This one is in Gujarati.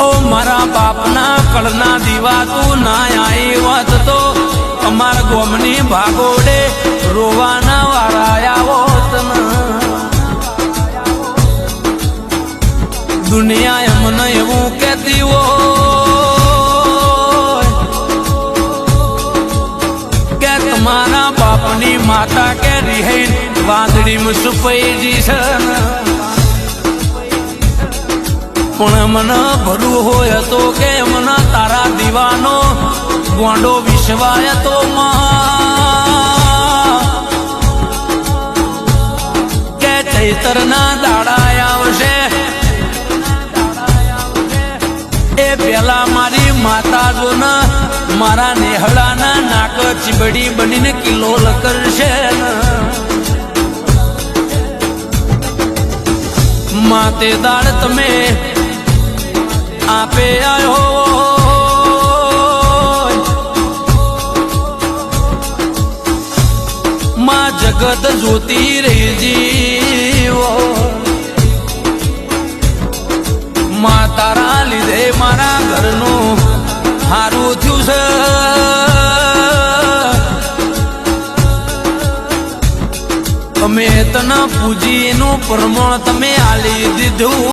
ઓ મારા બાપના કળના દીવા તું ના આઈ વાત તો. અમાર ગોમની ભાગોડે રોવાના વારાયા હોત દુનિયા એમને એવું કહેતી હોય કે તમારા બાપની માતા કે રિહાઈ વાદળીમાં સુપૈજી છે પણ મને ભરું હોય તો કે મને તારા દીવાનો ગોંડો વિશ્વાય તો કે ચૈતરના દાડા આવશે. એ પેલા મારી માતા જો મારા નેહડાના નાક ચીબડી બનીને કિલ્લો કરશે માતે દાળ તમે આપે આયો. માં જગત જોતી રહી જીવો. માં તારા લીધે મારા ઘરનું હારું થયું છે. અમે તને પૂજીનું પ્રમાણ તમે આલી દીધું.